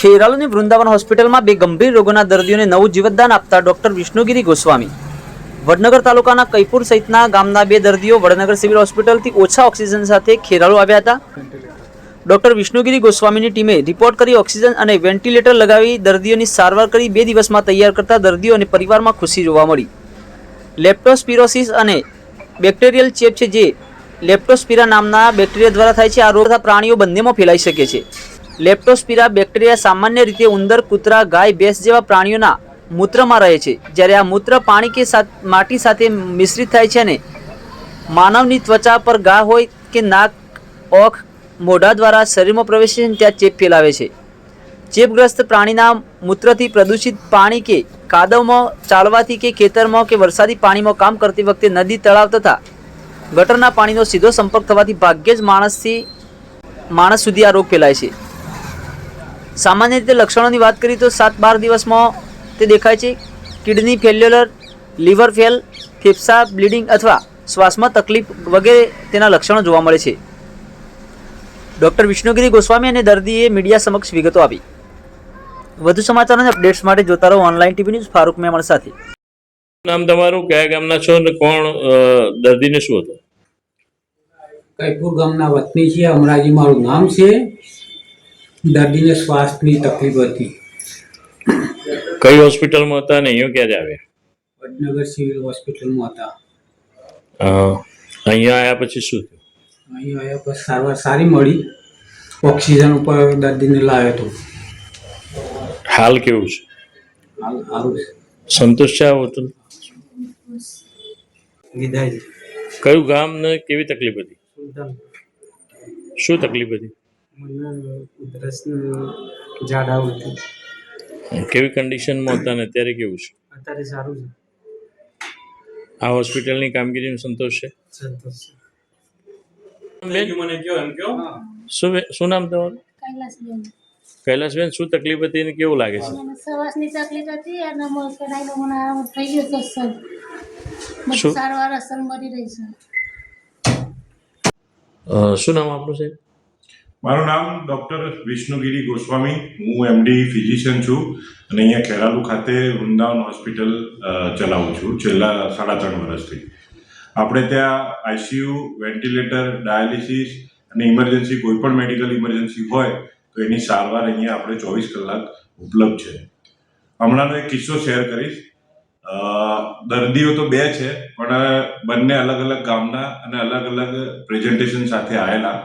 ખેરાલુની વૃંદાવન હોસ્પિટલમાં બે ગંભીર રોગોના દર્દીઓને નવું જીવતદાન આપતા ડોક્ટર વિષ્ણુગીરી ગોસ્વામી. વડનગર તાલુકાના કૈપુર સહિતના ગામના બે દર્દીઓ વડનગર સિવિલ હોસ્પિટલથી ઓછા ઓક્સિજન સાથે ખેરાલુ આવ્યા હતા. ડોક્ટર વિષ્ણુગીરી ગોસ્વામીની ટીમે રિપોર્ટ કરી ઓક્સિજન અને વેન્ટિલેટર લગાવી દર્દીઓની સારવાર કરી બે દિવસમાં તૈયાર કરતા દર્દીઓ અને પરિવારમાં ખુશી જોવા મળી. લેપ્ટોસ્પિરોસિસ અને બેક્ટેરિયલ ચેપ છે જે લેપ્ટોસ્પિરા નામના બેક્ટેરિયા દ્વારા થાય છે. આ રોગ પ્રાણીઓ બંનેમાં ફેલાઈ શકે છે. લેપ્ટોસ્પિરા બેક્ટેરિયા સામાન્ય રીતે ઉંદર, કૂતરા, ગાય, ભેંસ જેવા પ્રાણીઓના મૂત્રમાં રહે છે. જ્યારે આ મૂત્ર પાણી કે માટી સાથે મિશ્રિત થાય છે અને માનવની ત્વચા પર ઘા હોય કે નાક, ઓખ, મોઢા દ્વારા શરીરમાં પ્રવેશે છે ત્યાં ચેપ ફેલાવે છે. ચેપગ્રસ્ત પ્રાણીના મૂત્રથી પ્રદૂષિત પાણી કે કાદવમાં ચાલવાથી કે ખેતરમાં કે વરસાદી પાણીમાં કામ કરતી વખતે નદી, તળાવ તથા ગટરના પાણીનો સીધો સંપર્ક થવાથી ભાગ્યે જ માણસથી, માણસ સુધી આ રોગ ફેલાય છે. સામાન્ય રીતે લક્ષણોની વાત કરીએ તો સાત બાર દિવસમાં તે દેખાય છે. કિડની ફેલ્યુલર લીવર ફેલ ફેફસા બ્લીડિંગ અથવા શ્વાસમાં તકલીફ વગેરે તેના લક્ષણો જોવા મળે છે. ડૉક્ટર વિષ્ણુગીરી ગોસ્વામી અને દર્દીએ મીડિયા સમક્ષ વિગતો આપી. વધુ સમાચાર અને અપડેટ્સ માટે જોતા રહો online TV news Farooq Memon સાથે. નામ તમારું કયા ગામના છો અને કોણ દર્દીને શું હતું? કૈપુર ગામના વતની છે અમરાજી મારું નામ છે. દર્દીને શ્વાસની તકલીફ હતી. કઈ હોસ્પિટલમાં હતા અને અહીંયા ક્યારે આવ્યા? વડનગર સિવિલ હોસ્પિટલમાં હતા. અહીંયા આવ્યા પછી શું થયું? અહીંયા આવ્યા પછી સારવાર સારી મળી. ઓક્સિજન ઉપર દર્દીને લાવ્યો હતો. હાલ કેવું છે? હાલ સારું છે. સંતોષ છે આ હોટલ? લીધા કયું ગામ ને કેવી તકલીફ હતી? શું તકલીફ હતી? મને કેવી કન્ડિશનમાં હતા ને અત્યારે કેવું છે? અત્યારે સારું આ હોસ્પિટલની કામગીરીનો સંતોષ છે? છે. સંતોષ બેન એમ કયો શું નામ તમારું? કૈલાસબેન. કૈલાસબેન શું તકલીફ હતી ને કેવું લાગે છે? સવાસની તકલીફ હતી અને મને કડાઈનો મને આરામ થઈ ગયો તો સર મને શું? સારવાર અસર મળી રહી છે. શું નામ આપણું સાહેબ? મારું નામ ડૉક્ટર વિષ્ણુગીરી ગોસ્વામી. હું એમડી ફિઝિશિયન છું અને અહીંયા ખેરાલુ ખાતે વૃંદાવન હોસ્પિટલ ચલાવું છું. છેલ્લા સાડા ત્રણ વર્ષથી. આપણે ત્યાં આઈસીયુ વેન્ટિલેટર, ડાયાલિસિસ અને ઇમરજન્સી, કોઈ પણ મેડિકલ ઇમરજન્સી હોય, તો એની સારવાર અહીંયા આપણે ચોવીસ કલાક ઉપલબ્ધ છે. હમણાંનો એક કિસ્સો શેર કરીશ. દર્દીઓ તો બે છે, પણ બંને અલગ અલગ ગામના અને અલગ અલગ પ્રેઝન્ટેશન સાથે આવેલા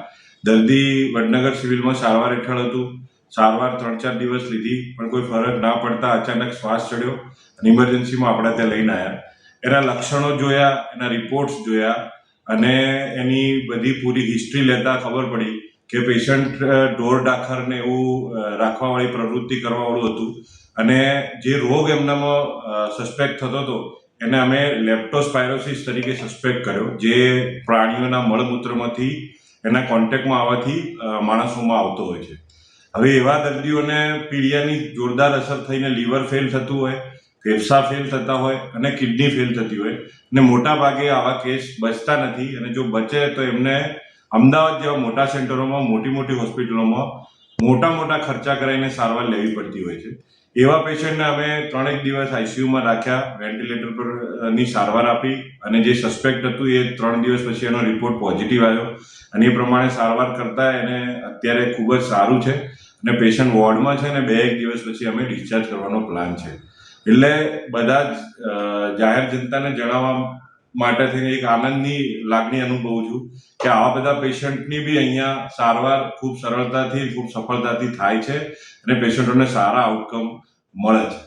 દર્દી વડનગર સિવિલમાં સારવાર હેઠળ હતું. સારવાર ત્રણ ચાર દિવસ લીધી, પણ કોઈ ફરક ના પડતા અચાનક શ્વાસ ચડ્યો અને ઇમરજન્સીમાં આપણે ત્યાં લઈને આવ્યા એના લક્ષણો જોયા, એના રિપોર્ટ્સ જોયા અને એની બધી પૂરી હિસ્ટ્રી લેતા ખબર પડી કે પેશન્ટ ઢોર ડાખર ને એવું રાખવાવાળી પ્રવૃત્તિ કરવાવાળું હતું. અને જે રોગ એમનામાં સસ્પેક્ટ થતો હતો, એને અમે લેપ્ટોસ્પાયરોસિસ તરીકે સસ્પેક્ટ કર્યો, જે પ્રાણીઓના મળમૂત્રમાંથી એના કોન્ટેક્ટમાં આવવાથી માણસોમાં આવતો હોય છે. હવે એવા દર્દીઓને પીડિયાની જોરદાર અસર થઈને લીવર ફેલ થતું હોય, ફેફસા ફેલ થતા હોય અને કિડની ફેલ થતી હોય, અને મોટા ભાગે આવા કેસ બચતા નથી. અને જો બચે તો એમને અમદાવાદ જેવા મોટા સેન્ટરોમાં, મોટી મોટી હોસ્પિટલોમાં મોટા મોટા ખર્ચા કરાવીને સારવાર લેવી પડતી હોય છે. એવા પેશન્ટને અમે ત્રણેક દિવસ આઈસીયુમાં રાખ્યા, વેન્ટિલેટર પરની સારવાર આપી અને જે સસ્પેક્ટ હતું એ ત્રણ દિવસ પછી એનો રિપોર્ટ પોઝિટિવ આવ્યો. અને એ પ્રમાણે સારવાર કરતા એને અત્યારે ખૂબ જ સારું છે અને પેશન્ટ વોર્ડમાં છે અને બે એક દિવસ પછી અમે ડિસ્ચાર્જ કરવાનો પ્લાન છે. એટલે બધા જાહેર જનતાને જણાવવા માટે થઈને એક આનંદની લાગણી અનુભવું છું કે આવા બધા પેશન્ટની બી અહીંયા સારવાર ખૂબ સરળતાથી, ખૂબ સફળતાથી થાય છે અને પેશન્ટોને સારા આઉટકમ મળે છે.